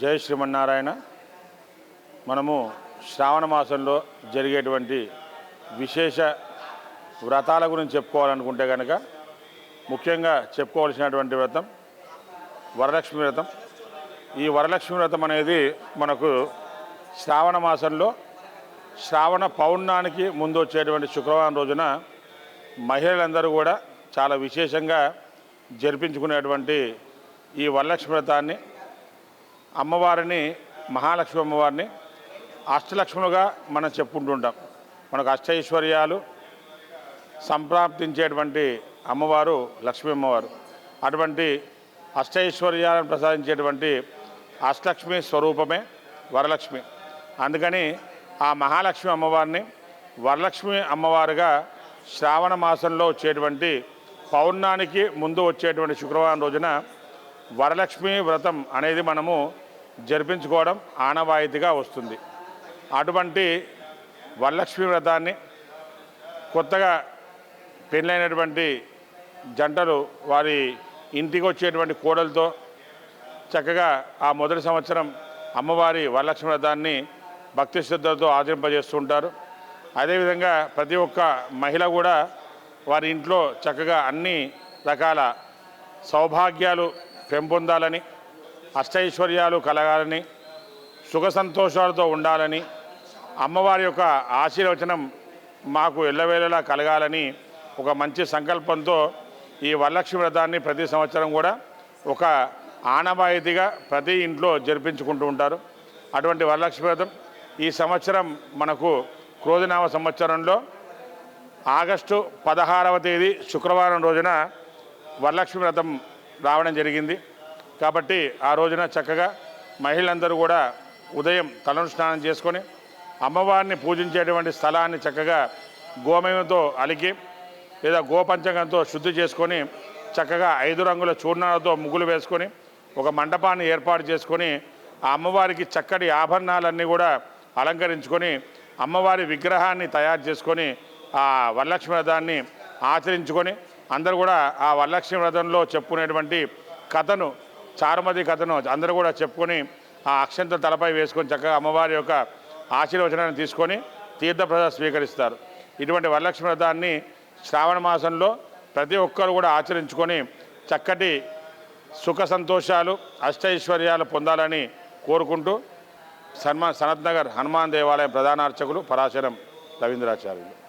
జయ శ్రీమన్నారాయణ. మనము శ్రావణ మాసంలో జరిగేటువంటి విశేష వ్రతాల గురించి చెప్పుకోవాలనుకుంటే కనుక ముఖ్యంగా చెప్పుకోవాల్సినటువంటి వ్రతం వరలక్ష్మి వ్రతం. ఈ వరలక్ష్మి వ్రతం అనేది మనకు శ్రావణ మాసంలో శ్రావణ పౌర్ణానికి ముందు వచ్చేటువంటి శుక్రవారం రోజున మహిళలందరూ కూడా చాలా విశేషంగా జరిపించుకునేటువంటి ఈ వరలక్ష్మి వ్రతాన్ని అమ్మవారిని మహాలక్ష్మి అమ్మవారిని అష్టలక్ష్ములుగా మనం చెప్పుకుంటుంటాం. మనకు అష్టైశ్వర్యాలు సంప్రాప్తించేటువంటి అమ్మవారు లక్ష్మీ అమ్మవారు. అటువంటి అష్టైశ్వర్యాలను ప్రసాదించేటువంటి అష్టలక్ష్మి స్వరూపమే వరలక్ష్మి. అందుకని ఆ మహాలక్ష్మి అమ్మవారిని వరలక్ష్మి అమ్మవారుగా శ్రావణ మాసంలో వచ్చేటువంటి పౌర్ణానికి ముందు వచ్చేటువంటి శుక్రవారం రోజున వరలక్ష్మి వ్రతం అనేది మనము జరిపించుకోవడం ఆనవాయితీగా వస్తుంది. అటువంటి వరలక్ష్మి వ్రతాన్ని కొత్తగా పెళ్ళైనటువంటి జంటలు వారి ఇంటికి వచ్చేటువంటి కోడలతో చక్కగా ఆ మొదటి సంవత్సరం అమ్మవారి వరలక్ష్మి వ్రతాన్ని భక్తి శ్రద్ధలతో ఆచరింపజేస్తుంటారు అదేవిధంగా ప్రతి ఒక్క మహిళ కూడా వారి ఇంట్లో చక్కగా అన్ని రకాల సౌభాగ్యాలు పెంపొందాలని అష్టైశ్వర్యాలు కలగాలని సుఖ సంతోషాలతో ఉండాలని అమ్మవారి యొక్క ఆశీర్వచనం మాకు ఎల్లవేళలా కలగాలని ఒక మంచి సంకల్పంతో ఈ వరలక్ష్మి వ్రతాన్ని ప్రతి సంవత్సరం కూడా ఒక ఆనవాయితీగా ప్రతి ఇంట్లో జరిపించుకుంటూ ఉంటారు. అటువంటి వరలక్ష్మి వ్రతం ఈ సంవత్సరం మనకు క్రోధనామ సంవత్సరంలో ఆగస్టు పదహారవ తేదీ శుక్రవారం రోజున వరలక్ష్మి వ్రతం రావడం జరిగింది. కాబట్టి ఆ రోజున చక్కగా మహిళలందరూ కూడా ఉదయం తలను స్నానం చేసుకొని అమ్మవారిని పూజించేటువంటి స్థలాన్ని చక్కగా గోమయంతో అలికి లేదా గోపంచకంతో శుద్ధి చేసుకొని చక్కగా ఐదు రంగుల చూర్ణాలతో ముగ్గులు వేసుకొని ఒక మండపాన్ని ఏర్పాటు చేసుకొని ఆ అమ్మవారికి చక్కటి ఆభరణాలన్నీ కూడా అలంకరించుకొని అమ్మవారి విగ్రహాన్ని తయారు చేసుకొని ఆ వరలక్ష్మి వ్రతాన్ని ఆచరించుకొని అందరూ కూడా ఆ వరలక్ష్మి వ్రతంలో చెప్పుకునేటువంటి కథను చారుమతి కథను అందరూ కూడా చెప్పుకొని ఆ అక్షంత తలపై వేసుకొని చక్కగా అమ్మవారి యొక్క ఆశీర్వచనాన్ని తీసుకొని తీర్థప్రద స్వీకరిస్తారు. ఇటువంటి వరలక్ష్మి వ్రతాన్ని శ్రావణ మాసంలో ప్రతి ఒక్కరు కూడా ఆచరించుకొని చక్కటి సుఖ సంతోషాలు అష్టైశ్వర్యాలు పొందాలని కోరుకుంటూ సన్మా సనత్ నగర్ హనుమాన్ దేవాలయం ప్రధాన అర్చకులు పరాశరం రవీంద్రాచార్యులు.